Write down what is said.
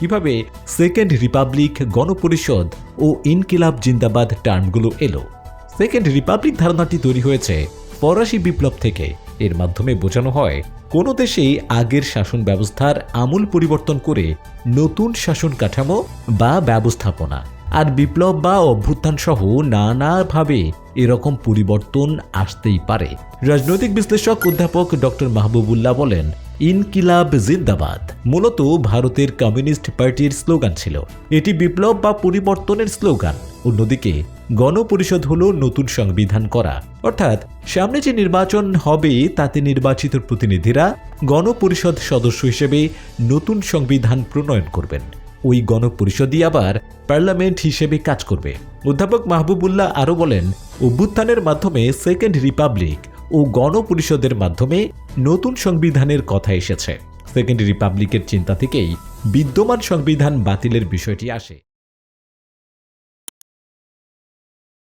কীভাবে second Republic গণপরিষদ ও ইনকিলাব জিন্দাবাদ টার্মগুলো এলো? সেকেন্ড রিপাবলিক ধারণাটি তৈরি হয়েছে ফরাসি বিপ্লব থেকে। এর মাধ্যমে বোঝানো হয়, কোনো দেশেই আগের শাসন ব্যবস্থার আমূল পরিবর্তন করে নতুন শাসন কাঠামো বা ব্যবস্থাপনা আর বিপ্লব বা অভ্যুত্থান সহ নানাভাবে এরকম পরিবর্তন আসতেই পারে। রাজনৈতিক বিশ্লেষক অধ্যাপক ডক্টর মাহবুবুল্লাহ বলেন ইনকিলাব জিন্দাবাদ। মূলত ভারতের কমিউনিস্ট পার্টির স্লোগান ছিল। এটি বিপ্লব বা পরিবর্তনের স্লোগান। অন্যদিকে, গণপরিষদ হল নতুন সংবিধান করা। অর্থাৎ, সামনে যে নির্বাচন হবে, তাতে নির্বাচিত প্রতিনিধিরা গণপরিষদ সদস্য হিসেবে নতুন সংবিধান প্রণয়ন করবেন। ওই গণপরিষদই আবার পার্লামেন্ট হিসেবে কাজ করবে। অধ্যাপক মাহবুবুল্লাহ আরও বলেন, অভ্যুত্থানের মাধ্যমে সেকেন্ড রিপাবলিক ও গণপরিষদের মাধ্যমে নতুন সংবিধানের কথা এসেছে। সেকেন্ড রিপাবলিকের চিন্তা থেকেই বিদ্যমান সংবিধান বাতিলের বিষয়টি আসে।